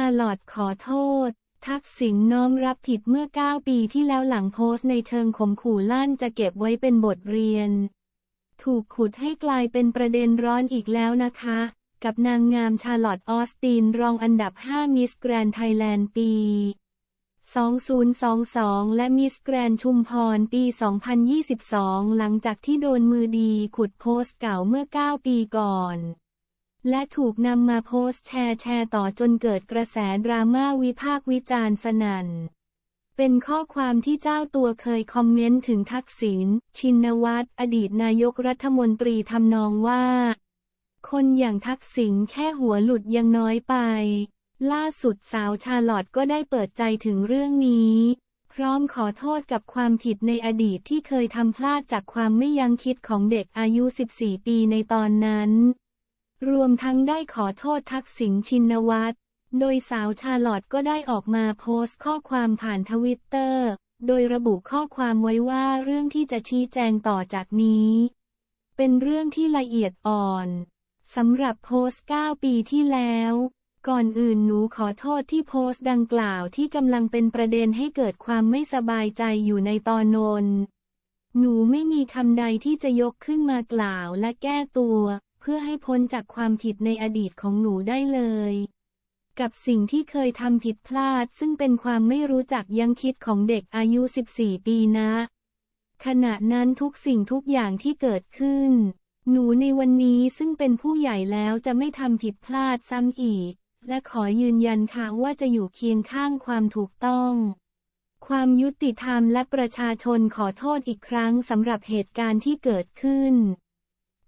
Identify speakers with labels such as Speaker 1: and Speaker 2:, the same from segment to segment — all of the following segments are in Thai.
Speaker 1: าลอตขอโทษ ทักษิณน้อมรับผิดเมื่อ 9 ปีที่แล้วหลังโพสต์ในเชิงข่มขู่ลั่นจะเก็บไว้เป็นบทเรียน ถูกขุดให้กลายเป็นประเด็นร้อนอีกแล้วนะคะ กับนางงามชาลอตออสตินรองอันดับ 5 มิสแกรนไทยแลนด์ปี 2022 และมิสแกรนชุมพรปี 2022 หลังจากที่โดนมือดีขุดโพสต์เก่าเมื่อ 9 ปีก่อน และถูกนำมาโพสต์แชร์แชร์ต่อจนเกิดกระแสดราม่าวิพากษ์วิจารณ์สนั่น เป็นข้อความที่เจ้าตัวเคยคอมเมนต์ถึงทักษิณ ชินวัตร อดีตนายกรัฐมนตรีทำนองว่า คนอย่างทักษิณแค่หัวหลุดยังน้อยไป ล่าสุดสาวชาลอตก็ได้เปิดใจถึงเรื่องนี้ พร้อมขอโทษกับความผิดในอดีตที่เคยทำพลาดจากความไม่ยังคิดของเด็กอายุ 14 ปีในตอนนั้น รวมทั้งได้ขอโทษทักษิณชินวัตร โดยสาวชาลอตก็ได้ออกมาโพสต์ข้อความผ่านทวิตเตอร์ โดยระบุข้อความไว้ว่าเรื่องที่จะชี้แจงต่อจากนี้ เป็นเรื่องที่ละเอียดอ่อนสำหรับโพสต์ 9 ปีที่แล้ว ก่อนอื่นหนูขอโทษที่โพสต์ดังกล่าวที่กำลังเป็นประเด็นให้เกิดความไม่สบายใจอยู่ในตอนนน หนูไม่มีคำใดที่จะยกขึ้นมากล่าวและแก้ตัว เพื่อให้พ้นจากความผิดในอดีตของหนูได้เลย กับสิ่งที่เคยทำผิดพลาด ซึ่งเป็นความไม่รู้จักยังคิดของเด็กอายุ 14 ปีนะ ขณะนั้นทุกสิ่งทุกอย่างที่เกิดขึ้น หนูในวันนี้ซึ่งเป็นผู้ใหญ่แล้วจะไม่ทำผิดพลาดซ้ำอีก และขอยืนยันค่ะว่าจะอยู่เคียงข้างความถูกต้องความยุติธรรมและประชาชนขอโทษอีกครั้งสำหรับเหตุการณ์ที่เกิดขึ้น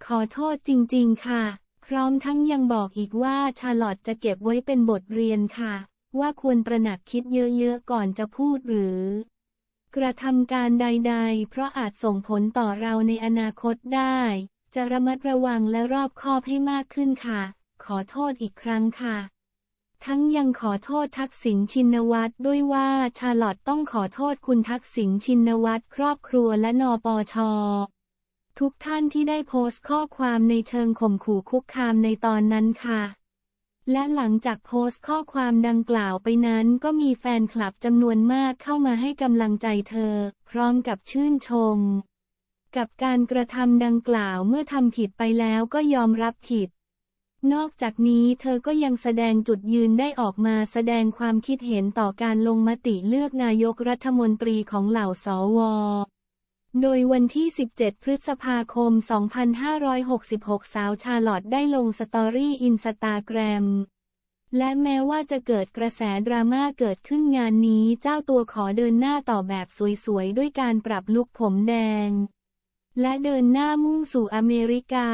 Speaker 1: ขอโทษจริงๆ ค่ะ พร้อมทั้งยังบอกอีกว่าชาลอตจะเก็บไว้เป็นบทเรียนค่ะ ว่าควรตระหนักคิดเยอะๆ ก่อนจะพูดหรือ กระทำการใดๆ เพราะอาจส่งผลต่อเราในอนาคตได้ จะระมัดระวังและรอบคอบให้มากขึ้นค่ะ ขอโทษอีกครั้งค่ะทั้งยังขอโทษทักษิณชินวัตรด้วยว่าชาลอตต้องขอโทษคุณทักษิณชินวัตรครอบครัวและนปช ทุกท่านที่ได้โพสต์ข้อความในเชิงข่มขู่คุกคามในตอนนั้นค่ะ และหลังจากโพสต์ข้อความดังกล่าวไปนั้นก็มีแฟนคลับจำนวนมากเข้ามาให้กำลังใจเธอ พร้อมกับชื่นชม กับการกระทำดังกล่าวเมื่อทำผิดไปแล้วก็ยอมรับผิด นอกจากนี้เธอก็ยังแสดงจุดยืนได้ออกมาแสดงความคิดเห็นต่อการลงมติเลือกนายกรัฐมนตรีของเหล่าสว โดยวันที่ 17 พฤษภาคม 2566 สาวชาลอตได้ลงสตอรี่อินสตาแกรม และแม้ว่าจะเกิดกระแสดราม่าเกิดขึ้นงานนี้เจ้าตัวขอเดินหน้าต่อแบบสวยๆ ด้วยการปรับลุคผมแดง และเดินหน้ามุ่งสู่อเมริกา